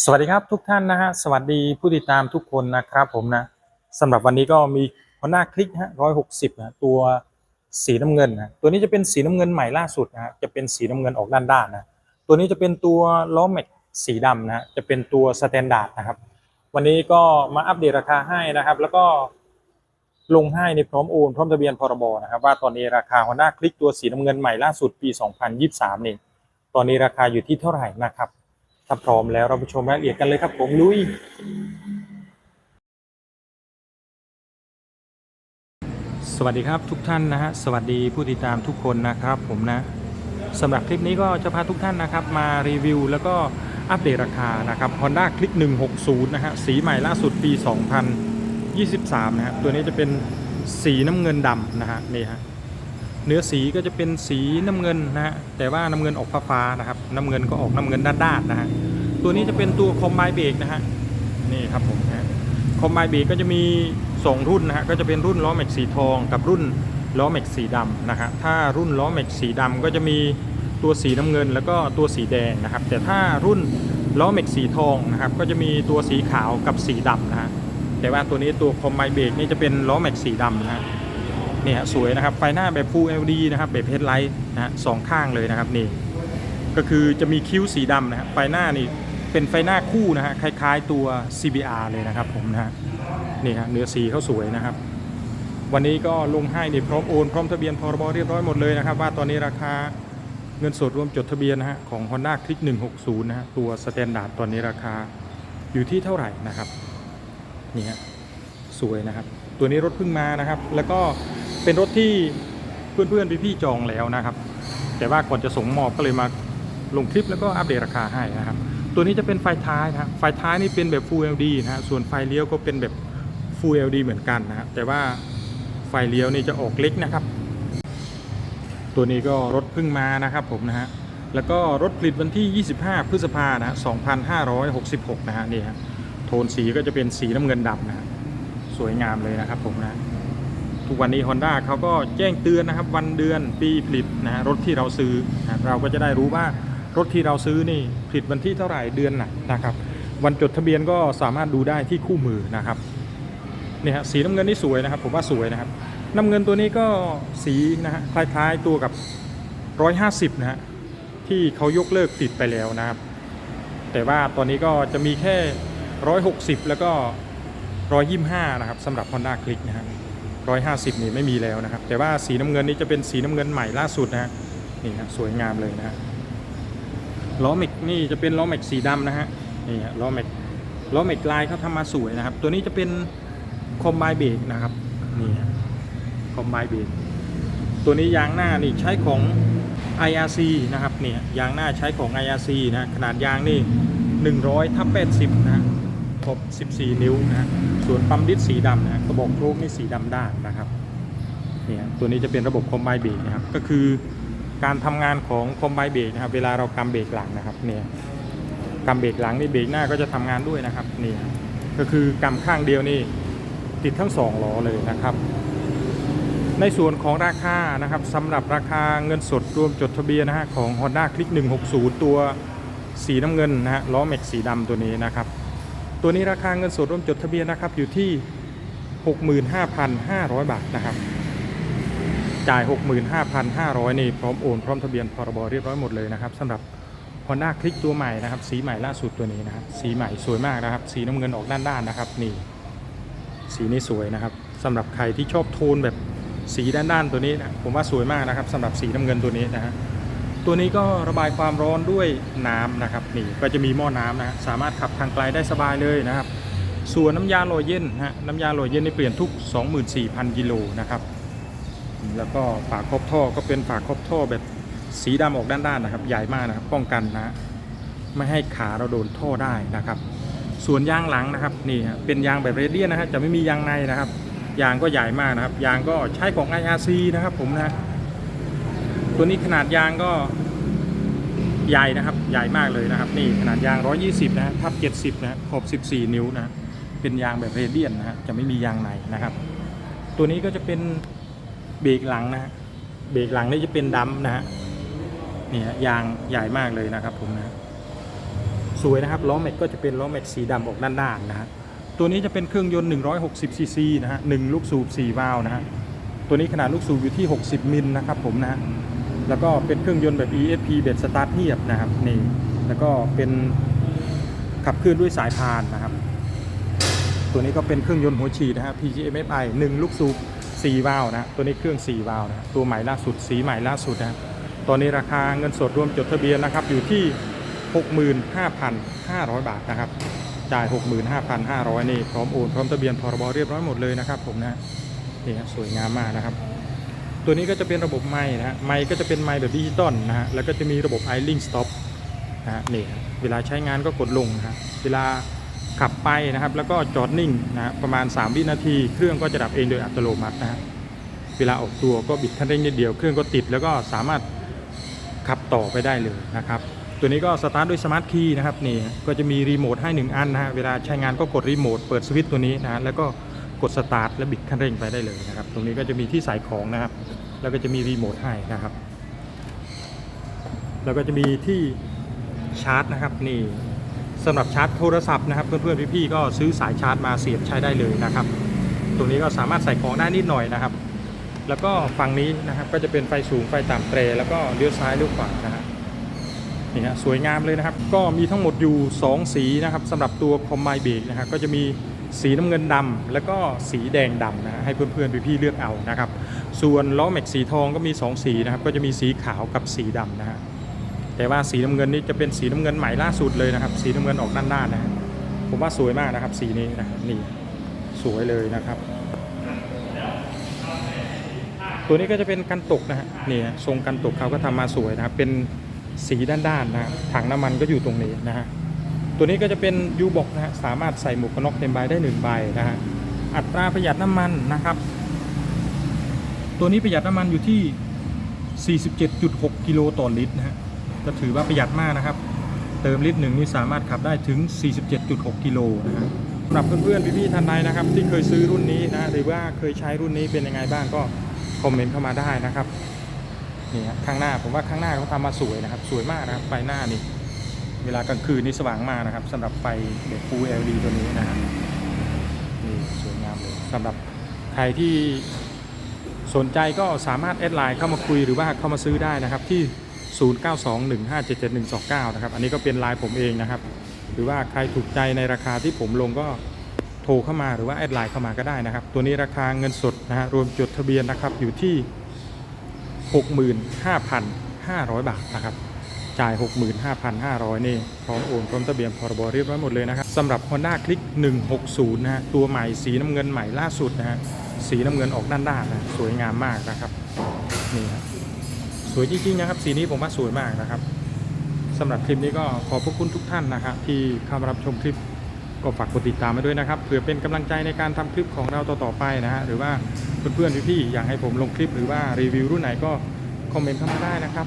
สวัสดีครับทุกท่านนะฮะสวัสดีผู้ติดตามทุกคนนะครับผมนะสำหรับวันนี้ก็มีหัวหน้าคลิกฮะร้อยหกสิบนะตัวสีน้ำเงินนะตัวนี้จะเป็นสีน้ำเงินใหม่ล่าสุดนะฮะจะเป็นสีน้ำเงินออกด้านๆนนะตัวนี้จะเป็นตัวล้อแม็กสีดำนะฮะจะเป็นตัวสแตนดาร์ดนะครับ วันนี้ก็มาอัปเดตราคาให้นะครับ แล้วก็ลงให้ในพร้อมโอนพร้อมทะเบียนพรบนะครับ ว่าตอนนี้ราคาหัวหน้าคลิกตัวสีน้ำเงินใหม่ล่าสุดปี 2023นี่ตอนนี้ราคาอยู่ที่เท่าไหร่นะครับ ถ้าพร้อมแล้วเราไปชมรายละเอียดกันเลยครับผมลุยสวัสดีครับทุกท่านนะฮะสวัสดีผู้ติดตามทุกคนนะครับผมนะสำหรับคลิปนี้ก็จะพาทุกท่านนะครับมารีวิว แล้วก็อัปเดตราคานะครับ Honda Click 160 นะฮะสีใหม่ล่าสุดปี 2023 นะฮะตัวนี้จะเป็นสีน้ำเงินดำนะฮะนี่ฮะ เนื้อสีก็จะเป็นสีน้ำเงินนะฮะแต่ว่าน้ำเงินออกฟ้าๆนะครับน้ำเงินก็ออกน้ำเงินด้านๆนะฮะตัวนี้จะเป็นตัวคอมไบเบรกนะฮะนี่ครับผมนะคอมไบเบรกก็จะมีสองรุ่นนะฮะก็จะเป็นรุ่นล้อแม็กสีทองกับรุ่นล้อแม็กสีดำนะฮะถ้ารุ่นล้อแม็กสีดำก็จะมีตัวสีน้ำเงิน แล้วก็ตัวสีแดงนะครับ แต่ถ้ารุ่นล้อแม็กสีทองนะครับก็จะมีตัวสีขาวกับสีดำนะฮะแต่ว่าตัวนี้ตัวคอมไบเบรกนี่จะเป็นล้อแม็กสีดำนะฮะ นี่ฮะสวยนะครับไฟหน้าแบบ Full LED นะครับแบบ Headlight นะฮะสองข้างเลยนะครับนี่ก็คือจะมีคิ้วสีดำนะฮะไฟหน้านี่เป็นไฟหน้าคู่นะฮะคล้าย ๆตัว CBR เลยนะครับผมนะฮะนี่ฮะเนื้อสีเขาสวยนะครับ วันนี้ก็ลงให้นี่พร้อมโอนพร้อมทะเบียนพรบเรียบร้อยหมดเลยนะครับ ว่าตอนนี้ราคาเงินสดรวมจดทะเบียนนะฮะของ Honda Click 160 นะฮะตัวสแตนดาร์ดตอนนี้ราคาอยู่ที่เท่าไหร่นะครับนี่ฮะสวยนะครับ ตัวนี้รถเพิ่งมานะครับ แล้วก็ เป็นรถที่เพื่อนๆพี่ๆจองแล้วนะครับ แต่ว่าก่อนจะส่งมอบก็เลยมาลงคลิปแล้วก็อัปเดตราคาให้นะครับ ตัวนี้จะเป็นไฟท้ายนะครับไฟท้ายนี่เป็นแบบ Full LED นะฮะส่วนไฟเลี้ยวก็เป็นแบบ Full LED เหมือนกันนะครับแต่ว่าไฟเลี้ยวนี่จะออกเล็กนะครับ ตัวนี้ก็รถเพิ่งมานะครับผมนะฮะแล้วก็รถผลิตวันที่ 25 พฤษภานะฮะ2566 นะฮะนี่ฮะโทนสีก็จะเป็นสีน้ำเงินดำนะฮะสวยงามเลยนะครับผมนะ ทุกวันนี้ Honda เขาก็แจ้งเตือนนะครับ วันเดือนปีผลิตนะฮะรถที่เราซื้อนะเราก็จะได้รู้ว่ารถที่เราซื้อนี่ผลิตวันที่เท่าไหร่เดือนไหนนะครับ วันจดทะเบียนก็สามารถดูได้ที่คู่มือนะครับเนี่ยฮะสีน้ำเงินนี่สวยนะครับ ผมว่าสวยนะครับ น้ำเงินตัวนี้ก็สีนะฮะคล้ายๆตัวกับ 150 นะฮะที่เขายกเลิกติดไปแล้วนะครับ แต่ว่าตอนนี้ก็จะมีแค่ 160 แล้วก็ 125 นะครับสำหรับ Honda Click นะฮะ 150 นี่ไม่มีแล้วนะครับ แต่ว่าสีน้ำเงินนี่จะเป็นสีน้ำเงินใหม่ล่าสุดนะฮะนี่ครับสวยงามเลยนะฮะล้อแม็กนี่จะเป็นล้อแม็กสีดำนะฮะนี่ฮะล้อแม็กล้อแม็กลายเขาทำมาสวยนะครับ ตัวนี้จะเป็นคอมไบเบรกนะครับนี่ฮะคอมไบเบรกตัวนี้ยางหน้านี่ใช้ของ IRC นะครับเนี่ยยางหน้าใช้ของ IRC นะขนาดยางนี่ 100ทับ80นะ ครบ 14 นิ้วนะฮะส่วนปั๊มดิสสีดำนะฮะกระบอกโชคนี่สีดำด้านนะครับเนี่ยตัวนี้จะเป็นระบบคอมไบเบรกนะครับก็คือการทำงานของคอมไบเบรกนะครับเวลาเรากำเบรกหลังนะครับเนี่ยกำเบรกหลังนี่เบรกหน้าก็จะทำงานด้วยนะครับนี่ก็คือกำข้างเดียวนี่ติดทั้งสองล้อเลยนะครับ ในส่วนของราคานะครับสำหรับราคาเงินสดรวมจดทะเบียนนะฮะของ Honda Click 160 ตัวสีน้ำเงินนะฮะล้อแม็กสีดำตัวนี้นะครับ ตัวนี้ราคาเงินสดร่วมจดทะเบียนนะครับอยู่ที่ 65,500 บาทนะครับ จ่าย 65,500นี่พร้อมโอนพร้อมทะเบียนพรบเรียบร้อยหมดเลยนะครับสำหรับ Honda Click ตัวใหม่นะครับ สีใหม่ล่าสุดตัวนี้นะครับสีใหม่สวยมากนะครับ สีน้ำเงินออกด้านๆนะครับนี่สีนี้สวยนะครับสำหรับใครที่ชอบโทนแบบสีด้านๆตัวนี้นะผมว่าสวยมากนะครับสำหรับสีน้ำเงินตัวนี้นะฮะ ตัวนี้ก็ระบายความร้อนด้วยน้ำนะครับนี่ก็จะมีหม้อน้ำนะสามารถขับทางไกลได้สบายเลยนะครับ ส่วนน้ำยาโรยเย็นนะฮะน้ำยาโรยเย็นนี่เปลี่ยนทุก 24,000กิโลนะครับแล้วก็ฝาครอบท่อก็เป็นฝาครอบท่อแบบสีดำออกด้านๆนะครับ ใหญ่มากนะครับป้องกันนะไม่ให้ขาเราโดนท่อได้นะครับ ส่วนยางหลังนะครับนี่เป็นยางแบบเรเดียนนะฮะจะไม่มียางในนะครับยางก็ใหญ่มากนะครับยางก็ใช้ของ IRC นะครับผมนะ ตัวนี้ขนาดยางก็ใหญ่นะครับ ใหญ่มากเลยนะครับ นี่ขนาดยาง 120 นะฮะทับ 70นะฮะขอบ 14 นิ้วนะ เป็นยางแบบเรเดียนนะฮะจะไม่มียางในนะครับ ตัวนี้ก็จะเป็นเบรกหลังนะเบรกหลังนี่จะเป็นดัมป์นะฮะนี่ยางใหญ่มากเลยนะครับผมนะสวยนะครับล้อแม็กก็จะเป็นล้อแม็กสีดำออกด้านๆนะฮะตัวนี้จะเป็นเครื่องยนต์ 160 ซีซีนะฮะหนึ่งลูกสูบ4วาล์วนะฮะตัวนี้ขนาดลูกสูบอยู่ที่ 60 มิลนะครับผมนะฮะ แล้วก็เป็นเครื่องยนต์แบบ ESP เบสสตาร์ทเงียบนะครับนี่แล้วก็เป็นขับเคลื่อนด้วยสายพานนะครับ ตัวนี้ก็เป็นเครื่องยนต์หัวฉีดนะฮะ PGMFI 1 ลูกสูบ4วาล์วนะตัวนี้เครื่อง 4 วาล์วนะตัวใหม่ล่าสุดสีใหม่ล่าสุดนะตอนนี้ราคาเงินสดรวมจดทะเบียนนะครับอยู่ที่ 65,500 บาทนะครับจ่าย 65,500 นี่พร้อมโอนพร้อมทะเบียนพรบเรียบร้อยหมดเลยนะครับผมนะนี่ฮะสวยงามมากนะครับ ตัวนี้ก็จะเป็นระบบไม้นะฮะไม้ก็จะเป็นไม้แบบดิจิตอลนะฮะแล้วก็จะมีระบบ i l i n k Stop นะฮะนี่เวลาใช้งานก็กดลงนะฮะเวลาขับไปนะครับแล้วก็จอดนิ่งนะฮะประมาณ 3 วินาที เครื่องก็จะดับเองโดยอัตโนมัตินะฮะเวลาออกตัวก็บิดคันเร่งนิดเดียวเครื่องก็ติด แล้วก็สามารถขับต่อไปได้เลยนะครับตัวนี้ก็สตาร์ทด้วยสมาร์ทคีย์นะครับนี่ก็จะมีรีโมทให้ 1 อันนะฮะเวลาใช้งานก็กดรีโมทเปิดสวิตช์ตัวนี้นะฮะแล้วก็ กดสตาร์ทและบิดคันเร่งไปได้เลยนะครับ ตรงนี้ก็จะมีที่ใส่ของนะครับ แล้วก็จะมีรีโมทให้นะครับ แล้วก็จะมีที่ชาร์จนะครับนี่สำหรับชาร์จโทรศัพท์นะครับ เพื่อนๆพี่ๆก็ซื้อสายชาร์จมาเสียบใช้ได้เลยนะครับ ตรงนี้ก็สามารถใส่ของได้นิดหน่อยนะครับ แล้วก็ฝั่งนี้นะครับก็จะเป็นไฟสูงไฟต่ำเตรแล้วก็เลี้ยวซ้ายเลี้ยวขวานะฮะนี่ฮะสวยงามเลยนะครับ ก็มีทั้งหมดอยู่ 2 สีนะครับสำหรับตัวคอมไมเบรกนะครับก็จะมี สีน้ำเงินดำแล้วก็สีแดงดำนะฮะให้เพื่อนๆพี่ๆเลือกเอานะครับ ส่วนล้อแม็กสีทองก็มี 2 สีนะครับ ก็จะมีสีขาวกับสีดำนะฮะแต่ว่าสีน้ำเงินนี่จะเป็นสีน้ำเงินใหม่ล่าสุดเลยนะครับ สีน้ำเงินออกด้านๆนะฮะผมว่าสวยมากนะครับ สีนี้นะครับนี่สวยเลยนะครับ ตัวนี้ก็จะเป็นกันตกนะฮะนี่ทรงกันตกเขาก็ทำมาสวยนะครับเป็นสีด้านๆนะฮะถังน้ำมันก็อยู่ตรงนี้นะฮะ ตัวนี้ก็จะเป็นยูบอกนะฮะสามารถใส่หมวกกันน็อกเต็มใบได้หนึ่งใบนะฮะอัตราประหยัดน้ำมันนะครับ ตัวนี้ประหยัดน้ำมันอยู่ที่ 47.6 กิโลต่อลิตรนะฮะก็ถือว่าประหยัดมากนะครับ เติมลิตรหนึ่งนี่สามารถขับได้ถึง 47.6 กิโลนะฮะสำหรับเพื่อนๆพี่ๆท่านใดนะครับ ที่เคยซื้อรุ่นนี้นะหรือว่าเคยใช้รุ่นนี้เป็นยังไงบ้างก็คอมเมนต์เข้ามาได้นะครับนี่ฮะข้างหน้าผมว่าข้างหน้าเขาทำมาสวยนะครับ สวยมากนะครับไฟหน้านี่ เวลากลางคืนนี่สว่างมากนะครับสำหรับไฟเด็กฟู LED ตัวนี้นะครับนี่สวยงามเลยสำหรับใครที่สนใจก็สามารถแอดไลน์เข้ามาคุยหรือว่าเข้ามาซื้อได้นะครับที่ 0921577129 นะครับ อันนี้ก็เป็นไลน์ผมเองนะครับ หรือว่าใครถูกใจในราคาที่ผมลงก็โทรเข้ามาหรือว่าแอดไลน์เข้ามาก็ได้นะครับ ตัวนี้ราคาเงินสดนะฮะรวมจดทะเบียนนะครับอยู่ที่ 65,500 บาทนะครับ จ่าย 65,500 นี่ พร้อมโอนพร้อมทะเบียนพรบเรียบร้อยหมดเลยนะครับสำหรับ Honda Click 160 นะฮะ ตัวใหม่สีน้ำเงินใหม่ล่าสุดนะฮะ สีน้ำเงินออกด้านๆนะสวยงามมากนะครับ นี่ครับสวยจริงๆนะครับ สีนี้ผมว่าสวยมากนะครับสำหรับคลิปนี้ก็ขอบพระคุณทุกท่านนะครับที่เข้ามารับชมคลิปก็ฝากกดติดตามมาด้วยนะครับเพื่อเป็นกำลังใจในการทำคลิปของเราต่อๆไปนะฮะหรือว่าเพื่อนๆพี่ๆอยากให้ผมลงคลิปหรือว่ารีวิวรุ่นไหนก็คอมเมนต์เข้ามาได้นะครับ